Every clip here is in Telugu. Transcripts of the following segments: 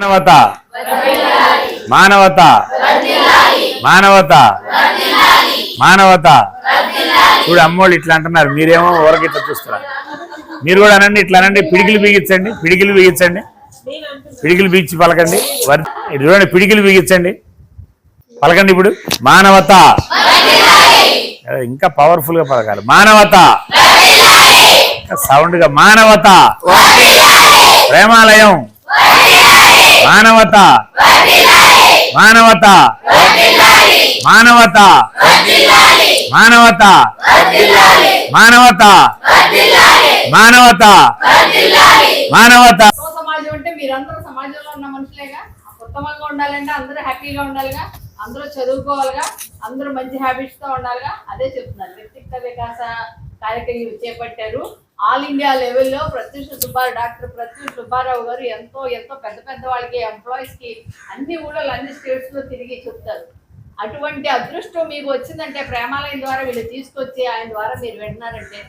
మానవత. మానవత. మానవత. మానవత. చూడు అమ్మోళ్ళు ఇట్లా అంటున్నారు. మీరేమో ఊరకి ఇట్లా చూస్తున్నారు. మీరు కూడా అనండి ఇట్లా అనండి. పిడికిలు బిగించండి పిడికిలు బిగించండి. పిడికిలు బిగించి పలకండి. చూడండి పిడికిలు బిగించండి. పలకండి ఇప్పుడు. మానవత. ఇంకా పవర్ఫుల్గా పలకాలి. మానవత. సౌండ్గా మానవత. ప్రేమాలయం. మానవత. మానవత. మానవత. మానవత. మానవత. మానవత. మానవత. సమాజం అంటే మీరందరూ సమాజంలో ఉన్న మనుషులేగా? ఉత్తమంగా ఉండాలంటే అందరూ హ్యాపీగా ఉండాలిగా? అందరూ చదువుకోవాలిగా? అందరూ మంచి హ్యాబిట్స్తో ఉండాలిగా? అదే చెప్తున్నారు. వ్యక్తిగత వికాస కార్యక్రమం చేపట్టారు. ఆల్ ఇండియా లెవెల్లో ప్రత్యూష సుబ్బారావు డాక్టర్ ప్రత్యూష సుబ్బారావు గారు ఎంతో ఎంతో పెద్ద పెద్ద వాళ్ళకి ఎంప్లాయీస్కి అన్ని ఊళ్ళో అన్ని స్టేట్స్లో తిరిగి చెప్తారు. అటువంటి అదృష్టం మీకు వచ్చిందంటే ప్రేమాలయం ద్వారా వీళ్ళు తీసుకొచ్చి ఆయన ద్వారా మీరు వింటున్నారంటే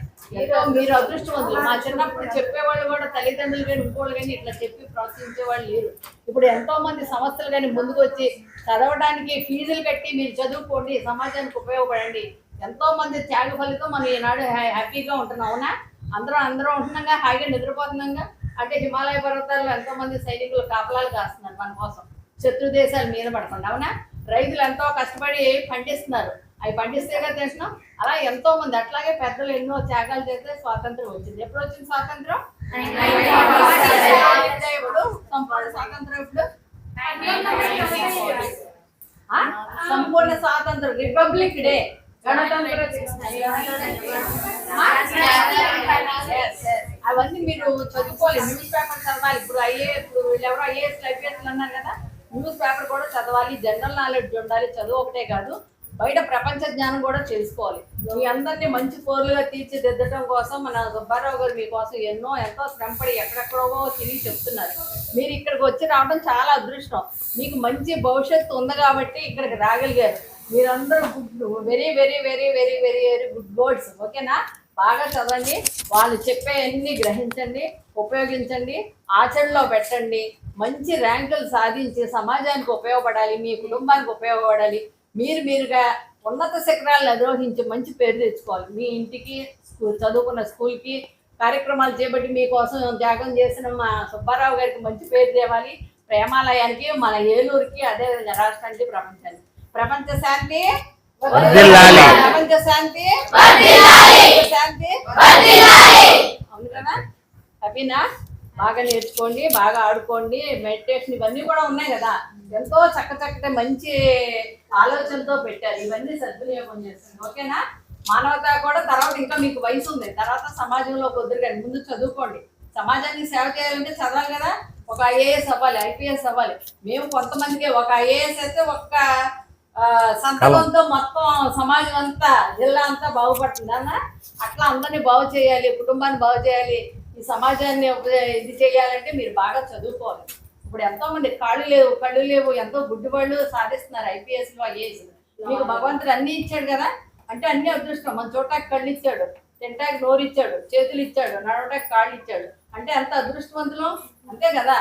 ఏదో మీరు అదృష్టవంతులు. మా చిన్నప్పుడు చెప్పేవాళ్ళు కూడా తల్లిదండ్రులు కానీ ఇంకోళ్ళు కానీ ఇట్లా చెప్పి ప్రోత్సహించే వాళ్ళు లేరు. ఇప్పుడు ఎంతో మంది సంస్థలు కానీ ముందుకు వచ్చి చదవడానికి ఫీజులు కట్టి మీరు చదువుకోండి సమాజానికి ఉపయోగపడండి ఎంతో మంది త్యాగ ఫలితం మనం ఈనాడు హ్యా- హ్యాపీగా ఉంటున్నాం అవునా? అందరం అందరం ఉంటున్నాగా హాయిగా నిద్రపోతున్నాగా. అంటే హిమాలయ పర్వతాల్లో ఎంతో మంది సైనికులు కాపలాలు కాస్తున్నారు మన కోసం. శత్రు దేశాలు మీద పడకుండా అవునా? రైతులు ఎంతో కష్టపడి పండిస్తున్నారు. అవి పండిస్తేగా తింటున్నాం అలా ఎంతో మంది అట్లాగే పెద్దలు ఎన్నో త్యాగాలు చేస్తే స్వాతంత్రం వచ్చింది. ఎప్పుడు వచ్చింది స్వాతంత్రం? ఎప్పుడు సంపూర్ణ స్వాతంత్రం ఎప్పుడు? సంపూర్ణ స్వాతంత్రం రిపబ్లిక్ డే గణతంత్ర అవన్నీ మీరు చదువుకోవాలి. న్యూస్ పేపర్ చదవాలి. ఇప్పుడు అయ్యే ఇప్పుడు వీళ్ళెవరో ఐఏఎస్ ఐపీఎస్ అన్నారు కదా న్యూస్ పేపర్ కూడా చదవాలి. జనరల్ నాలెడ్జ్ ఉండాలి. చదువు ఒకటే కాదు బయట ప్రపంచ జ్ఞానం కూడా తెలుసుకోవాలి మీ అందరినీ మంచి పౌరులుగా తీర్చిదిద్దడం కోసం మన సుబ్బారావు గారు మీకోసం ఎన్నో ఎంతో శ్రమపడి ఎక్కడెక్కడో తిరిగి చెప్తున్నారు. మీరు ఇక్కడికి వచ్చి రావడం చాలా అదృష్టం. మీకు మంచి భవిష్యత్తు ఉంది కాబట్టి ఇక్కడికి రాగలిగారు. మీరందరూ good very very very very very very good boards ఓకేనా? బాగా చదవండి. వాళ్ళు చెప్పే అన్ని గ్రహించండి ఉపయోగించండి ఆచరణలో పెట్టండి. మంచి ర్యాంకులు సాధించి సమాజానికి ఉపయోగపడాలి మీ కుటుంబానికి ఉపయోగపడాలి. మీరు మీరుగా ఉన్నత శిఖరాలను అధిరోహించి మంచి పేరు తెచ్చుకోవాలి. మీ ఇంటికి చదువుకున్న స్కూల్కి కార్యక్రమాలు చేపట్టి మీకోసం త్యాగం చేసిన మా సుబ్బారావు గారికి మంచి పేరు తేవాలి. ప్రేమాలయానికి మన ఏలూరుకి అదేవిధంగా రాష్ట్రానికి ప్రపంచానికి. ప్రపంచ శాంతి. వర్ధిల్లాలి. ప్రపంచ శాంతి. శాంతి. అవును హ్యాపీనా బాగా నేర్చుకోండి బాగా ఆడుకోండి. మెడిటేషన్ ఇవన్నీ కూడా ఉన్నాయి కదా. ఎంతో చక్క చక్కటి మంచి ఆలోచనతో పెట్టారు. ఇవన్నీ సద్వినియోగం చేస్తుంది ఓకేనా? మానవత కూడా తర్వాత ఇంకా మీకు వయసు ఉంది. తర్వాత సమాజంలో కుదురుగాని ముందు చదువుకోండి. సమాజానికి సేవ చేయాలంటే చదవాలి కదా. ఒక ఐఏఎస్ అవ్వాలి ఐపీఎస్ అవ్వాలి. మేము కొంతమందికి ఒక ఐఏఎస్ అయితే ఒక్క సంతకంతో మొత్తం సమాజం అంతా జిల్లా అంతా బాగుపడుతుంది అన్న? అట్లా అందరినీ బాగు చేయాలి కుటుంబాన్ని బాగు చేయాలి ఈ సమాజాన్ని ఇది చేయాలంటే మీరు బాగా చదువుకోవాలి. ఇప్పుడు ఎంతో మంది కాళ్ళు లేవు కళ్ళు లేవు ఎంతో గుడ్డివాళ్ళు సాధిస్తున్నారు ఐపీఎస్లో ఐఏఎస్ మీకు భగవంతుడు అన్ని ఇచ్చాడు కదా? అంటే అన్ని అదృష్టం. మన చోటాకి కళ్ళు ఇచ్చాడు తింటాకి నోరు ఇచ్చాడు చేతులు ఇచ్చాడు నడవటానికి కాళ్ళు ఇచ్చాడు. అంటే ఎంత అదృష్టవంతులం? అంతే కదా?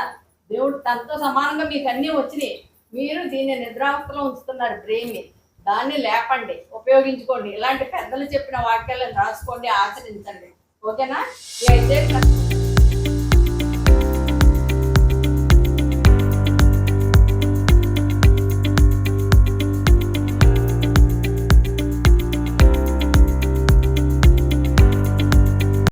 దేవుడు తనతో సమానంగా మీకు అన్నీ వచ్చినాయి. మీరు దీన్ని నిద్రావస్థలో ఉంచుతున్నారు బ్రెయిన్ని. దాన్ని లేపండి ఉపయోగించుకోండి. ఇలాంటి పెద్దలు చెప్పిన వాక్యాలను రాసుకోండి ఆచరించండి. ఓకేనా? అయితే